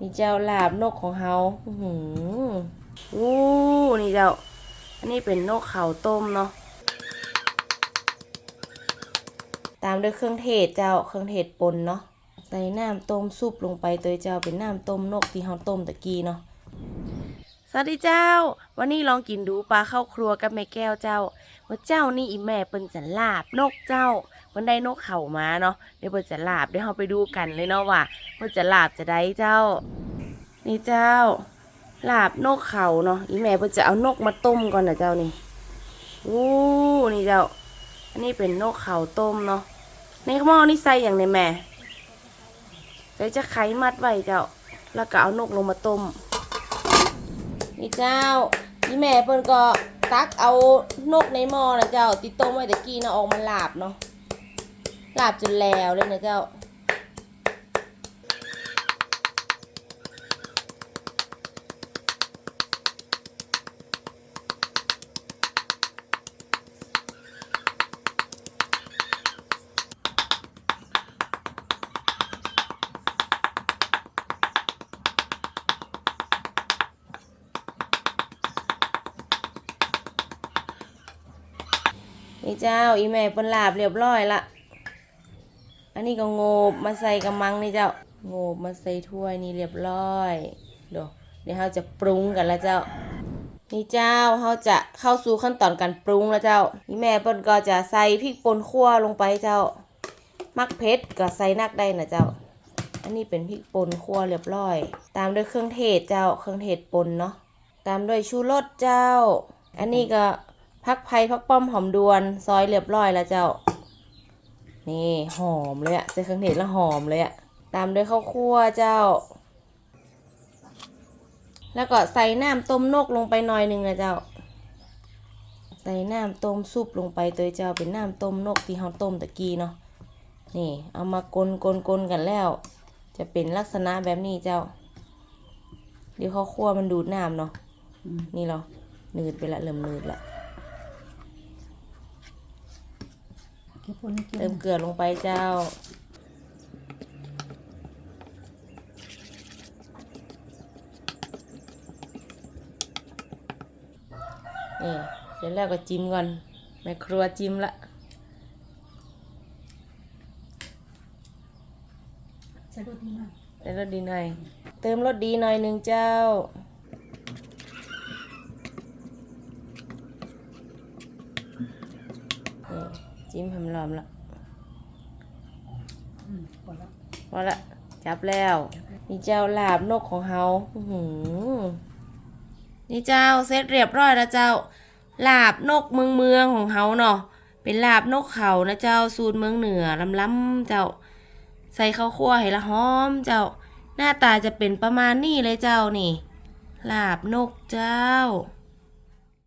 นี่เจ้าลาบนกของเฮาอืออู้นี่เจ้า อันนี้เป็นนกเขาต้มเนาะ ตามด้วยเครื่องเทศเจ้า เครื่องเทศปนเนาะ ใส่น้ำต้มซุปลงไปตัวเจ้าเป็นน้ำต้มนกที่เฮาต้มตะกี้เนาะ สวัสดีเจ้า วันนี้ลองกินดูปลาเข้าครัวกับแม่แก้วเจ้าว่าเจ้านี่อีแม่เปิ้นจะลาบนกเจ้า เปิ้นได้นกเข่ามาเนาะเดี๋ยวเปิ้นจะลาบเดี๋ยวเราไปดูกันเลยเนาะว่าเปิ้นจะลาบจะได้เจ้า นี่เจ้าลาบนกเขาเนาะอีแม่เพิ่นจะเอานกมาต้มก่อนนะเจ้านี่อู้นี่เจ้า อันนี้เป็นนกเขาต้มเนาะในหม้อนี่ใส่อย่างในแม่ใส่จะไขมัดไว้เจ้า แล้วก็เอานกลงมาต้ม นี่เจ้าอีแม่เพิ่นก็ตักเอานกในหม้อนะเจ้าติดต้มไว้ตะกี้เนาะออกมาลาบเนาะ ลาบจนแล้วเลยนะเจ้านี่เจ้าอีแม่เปิ้นลาบเรียบร้อยละ อันนี้ก็โงบมาใส่กระมังนี่เจ้าโงบมาใส่ถ้วยนี่เรียบร้อยเดี๋ยวเดี๋ยวเราจะปรุงกันแล้วเจ้า นี่เจ้าเราจะเข้าสู่ขั้นตอนการปรุงแล้วเจ้าอีแม่เปิ้นก็จะใส่พริกป่นขั่วลงไปเจ้า มักเผ็ดก็ใส่นักได้นะเจ้า อันนี้เป็นพริกป่นขั่วเรียบร้อย ตามด้วยเครื่องเทศเจ้าเครื่องเทศป่นเนาะตามด้วยชูรสเจ้า อันนี้ก็พักไผ่พักป้อมหอมดวน ซอยเรียบร้อยแล้วเจ้า นี่หอมเลยอะใส่เครื่องเทศแล้วหอมเลยอะตามด้วยข้าวคั่วเจ้า แล้วก็ใส่น้ำต้มนกลงไปหน่อยหนึงนะเจ้า ใส่น้ำต้มซุปลงไปตัวเจ้าเป็นน้ำต้มนกที่เราต้มตะกี้เนาะนี่เอามากลกลกลกันแล้ว จะเป็นลักษณะแบบนี้เจ้า เดี๋ยวข้าวคั่วมันดูดน้ำเนาะนี่เราหนืดไปละเริ่มหนืดละ เก็บคนให้กินเติมเกลือลงไปเจ้า นี่เสร็จแล้วก็จิ้มก่อน แม่ครัวจิ้มละ ใส่รสดีมากเติมรสดีหน่อย เติมรสดีหน่อยหนึ่งเจ้า นี่ จิ้มให้มันหอมละอืมพอแล้วพอละจับแล้ว นี่เจ้าลาบนกของเฮาอื้อหือนี่เจ้าเสร็จเรียบร้อยแล้วเจ้า ลาบนกเมืองเมืองของเฮาเนาะเป็นลาบนกเขานะเจ้าสูตรเมืองเหนือลำล้ำๆเจ้า ใส่ข้าวคั่วให้ละหอมเจ้า หน้าตาจะเป็นประมาณนี้เลยเจ้านี่ ลาบนกเจ้า